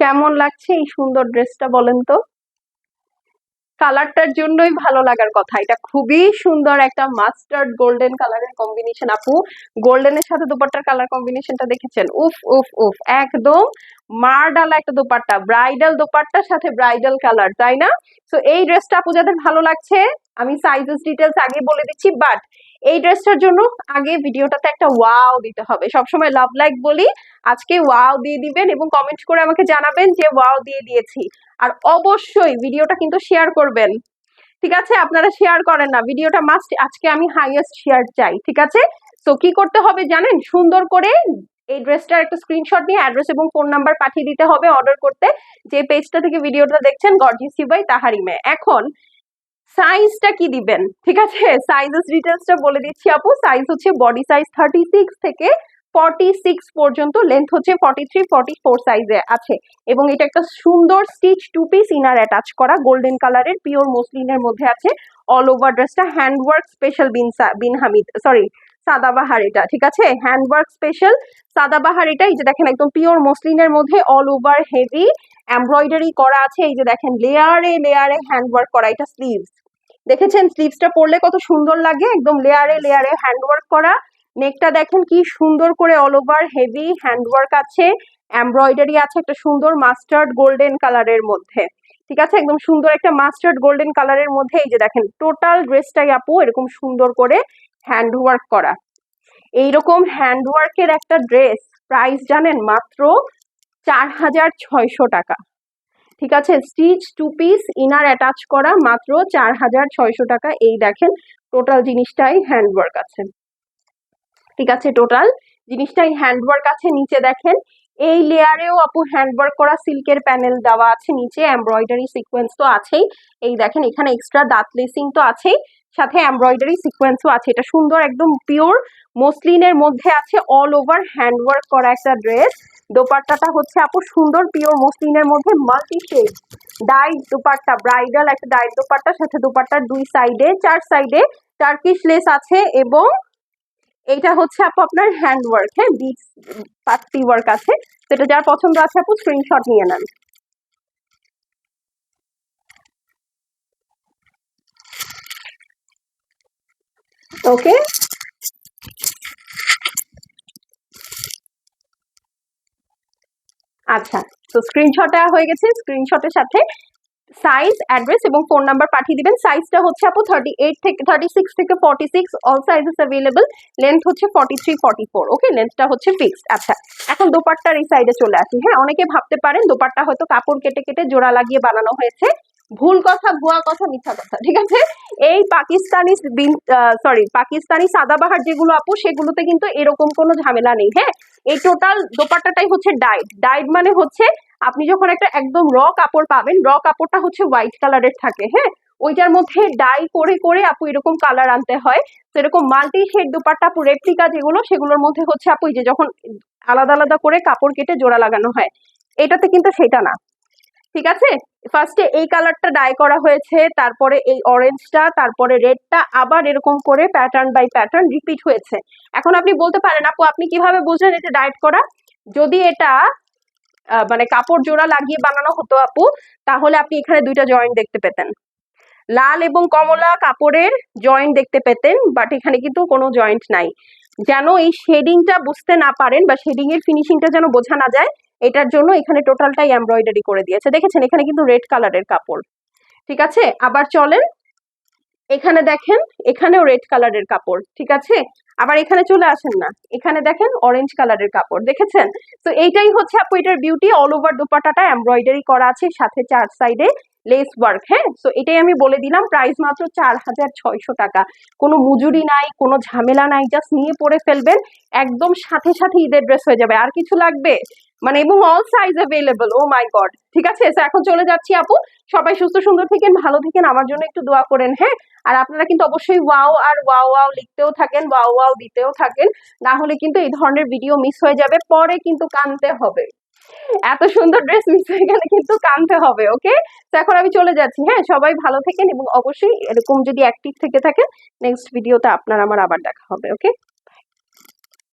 কেমন লাগছে এই সুন্দর ড্রেসটা বলেন তো? কালারটার জন্যই ভালো লাগার কথা। এটা খুবই সুন্দর একটা মাস্টার্ড গোল্ডেন কালারের কম্বিনেশন আপু গোল্ডেনের সাথে দোপাট্টার কালার কম্বিনেশনটা দেখেছেন? উফ উফ উফ, একদম মারডালা একটা দোপাট্টা ব্রাইডাল দোপাট্টার সাথে ব্রাইডাল কালার তাই না? তো এই ড্রেসটা আপু যাদের ভালো লাগছে, আমি সাইজেস ডিটেলস আগে বলে দিচ্ছি বাট এই ড্রেসটার জন্য আগে ভিডিওটাতে একটা ওয়াও দিতে হবে। সবসময় লাভ লাইক বলি, আজকে ওয়াও দিয়ে দিবেন এবং কমেন্ট করে আমাকে জানাবেন যে ওয়াও দিয়ে দিয়েছি। আর অবশ্যই ভিডিওটা কিন্তু শেয়ার করবেন। ঠিক আছে? আপনারা শেয়ার করেন না। ভিডিওটা মাস্ট আজকে আমি হাইয়েস্ট শেয়ার চাই। ঠিক আছে? তো কি করতে হবে জানেন? সুন্দর করে এই ড্রেসটার একটা স্ক্রিনশট নিয়ে অ্যাড্রেস এবং ফোন নাম্বার পাঠিয়ে দিতে হবে অর্ডার করতে। যে পেজটা থেকে ভিডিওটা দেখছেন গর্জিসি বাই তাহারিমে এখন সাইজটা কি দিবেন? ঠিক আছে? সাইজেস ডিটেলসটা বলে দিচ্ছি আপু। সাইজ হচ্ছে বডি সাইজ থার্টি সিক্স থেকে ফর্টি সিক্স পর্যন্ত। লেন্থ হচ্ছে ফর্টি থ্রি ফর্টি ফোর সাইজে আছে। এবং এটা একটা সুন্দর stitch two piece inner attach করা। গোল্ডেন কালারের পিওর মসলিনের মধ্যে আছে। অল ওভার ড্রেসটা হ্যান্ডওয়ার্ক স্পেশাল বিন বিন হামিদ সরি সাদাবাহার এটা, ঠিক আছে? হ্যান্ডওয়ার্ক স্পেশাল সাদাবাহার এটা। এই যে দেখেন একদম পিওর মসলিনের মধ্যে অল ওভার হেভি এমব্রয়ডারি করা আছে। এই যে দেখেন লেয়ারে লেয়ারে হ্যান্ডওয়ার্ক করা এটা স্লিভস দেখেছেন? স্লিভসটা পরলে কত সুন্দর লাগে। একদম লেয়ারে লেয়ারে হ্যান্ডওয়ার্ক করা। নেকটা দেখেন কি সুন্দর করে অল ওভার হেভি হ্যান্ডওয়ার্ক আছে। এমব্রয়ডারি আছে একটা সুন্দর মাস্টার্ড গোল্ডেন কালারের মধ্যে। ঠিক আছে? একদম সুন্দর একটা মাস্টার্ড গোল্ডেন কালারের মধ্যে এই যে দেখেন টোটাল ড্রেসটাই আপু এরকম সুন্দর করে হ্যান্ডওয়ার্ক করা। এইরকম হ্যান্ডওয়ার্কের একটা ড্রেস প্রাইস জানেন? মাত্র চার হাজার ছয়শো টাকা। ঠিক আছে? Stitch two piece inner attach করা মাত্র চার হাজার ছয়শো টাকা। এই দেখেন টোটাল জিনিসটাই হ্যান্ডওয়ার্ক আছে। ঠিক আছে টোটাল জিনিসটাই হ্যান্ডওয়ার্ক আছে। নিচে দেখেন, এই লেয়ারেও আপু হ্যান্ডওয়ার্ক করা সিল্কের প্যানেল দেওয়া আছে নিচে। এমব্রয়ডারি সিকোয়েন্স তো আছেই। এই দেখেন, এখানে এক্সট্রা দাঁত লেসিং তো আছেই। সাথে এমব্রয়ডারি সিকোয়েন্সও আছে। এটা সুন্দর, একদম পিওর মসলিনের মধ্যে আছে। অল ওভার হ্যান্ডওয়ার্ক করা একটা ড্রেস দোপাট্টাটা হচ্ছে আপু সুন্দর পিওর মসলিনের মধ্যে মাল্টি শেড ডাইট দোপাট্টা ব্রাইডাল একটা ডাইট দোপাট্টা, সাথে দোপাট্টার দুই সাইডে চার সাইডে টার্কিশ লেস আছে এবং এটা হচ্ছে আপু আপনার হ্যান্ড ওয়ার্ক হ্যাঁ বিটস পাত্তি ওয়ার্ক আছে। এটা যার পছন্দ আছে আপু স্ক্রিনশট নিয়ে নেন। ওকে আচ্ছা তো স্ক্রিনশট হয়ে গেছে। স্ক্রিনশটের সাথে সাইজ অ্যাড্রেস এবং ফোন নাম্বার পাঠিয়ে দিবেন। সাইজটা হচ্ছে আপু থার্টি এইট থেকে থার্টি সিক্স থেকে forty six all sizes available length হচ্ছে forty three forty four okay লেন্থটা হচ্ছে ফিক্সড আচ্ছা এখন দোপাট্টার এই সাইডে চলে আসি। হ্যাঁ অনেকে ভাবতে পারেন দোপাট্টা হয়তো কাপড় কেটে কেটে জোড়া লাগিয়ে বানানো হয়েছে। ভুল কথা, ভুয়া কথা, মিথ্যা কথা, ঠিক আছে? এই পাকিস্তানি সরি পাকিস্তানি সাদাবাহার যেগুলো আপু, সেগুলোতে কিন্তু এরকম কোনো ঝামেলা নেই। হ্যাঁ এই টোটাল দোপাট্টাটাই হচ্ছে ডাইট ডাইট মানে হচ্ছে আপনি যখন একটা একদম র কাপড় পাবেন র কাপড়টা হচ্ছে হোয়াইট কালারের থাকে হ্যাঁ? ওইটার মধ্যে ডাই করে করে আপু এরকম কালার আনতে হয়। তো এরকম মাল্টি শেড দুপাট্টা আপু রেপ্লিকা যেগুলো, সেগুলোর মধ্যে হচ্ছে আপু যে যখন আলাদা আলাদা করে কাপড় কেটে জোড়া লাগানো হয়, এটাতে কিন্তু সেটা না। ঠিক আছে? ফার্স্টে এই কালারটা ডাই করা হয়েছে, তারপরে এই অরেঞ্জটা তারপরে রেডটা আবার এরকম করে প্যাটার্ন বাই প্যাটার্ন রিপিট হয়েছে। এখন আপনি বলতে পারেন, আপু, আপনি কীভাবে বুঝলেন এটা ডায়েট করা? যদি এটা মানে কাপড় জোড়া লাগিয়ে বানানো হতো, আপু, তাহলে আপনি এখানে দুইটা জয়েন্ট দেখতে পেতেন। লাল এবং কমলা কাপড়ের জয়েন্ট দেখতে পেতেন বাট এখানে কিন্তু কোনো জয়েন্ট নাই। যেন এই শেডিংটা বুঝতে না পারেন বা শেডিং এর ফিনিশিংটা যেন বোঝা না যায় এটার জন্য এখানে টোটালটাই এমব্রয়ডারি করে দিয়েছে। দেখেছেন, এখানে কিন্তু রেড কালারের কাপড়। ঠিক আছে? আবার চলেন, এখানে দেখেন, এখানেও রেড কালারের কাপড়। ঠিক আছে? আবার এখানে চলে আসেন না। এখানে দেখেন অরেঞ্জ কালারের কাপড়। দেখেছেন? তো এইটাই হচ্ছে আপু, এটার বিউটি অল ওভার দুপাটাটা এমব্রয়ডারি করা আছে, সাথে চার সাইডে লেস ওয়ার্ক হ্যাঁ? তো এটাই আমি বলে দিলাম। প্রাইস মাত্র চার হাজার ছয়শো টাকা। কোনো মজুরি নাই, কোনো ঝামেলা নাই জাস্ট নিয়ে পরে ফেলবেন। একদম সাথে সাথে ঈদের ড্রেস হয়ে যাবে। আর কিছু লাগবে? মানে এবং all size available oh my god ঠিক আছে? এখন চলে যাচ্ছি আপু। সবাই সুস্থ, সুন্দর থেকেন, ভালো থেকেন। আমার জন্য একটু দোয়া করেন হ্যাঁ? আর আপনারা কিন্তু অবশ্যই ওয়াও আর ওয়াও ওয়াও লিখতেও থাকেন ওয়াও ওয়াও দিতেও থাকেন। না হলে কিন্তু এই ধরনের ভিডিও মিস হয়ে যাবে। পরে কিন্তু কানতে হবে। এত সুন্দর ড্রেস মিস হয়ে গেলে কিন্তু কানতে হবে ওকে তো এখন আমি চলে যাচ্ছি হ্যাঁ? সবাই ভালো থাকেন এবং অবশ্যই এরকম যদি অ্যাক্টিভ থেকে থাকেন নেক্সট ভিডিওতে আপনার আমার আবার দেখা হবে ওকে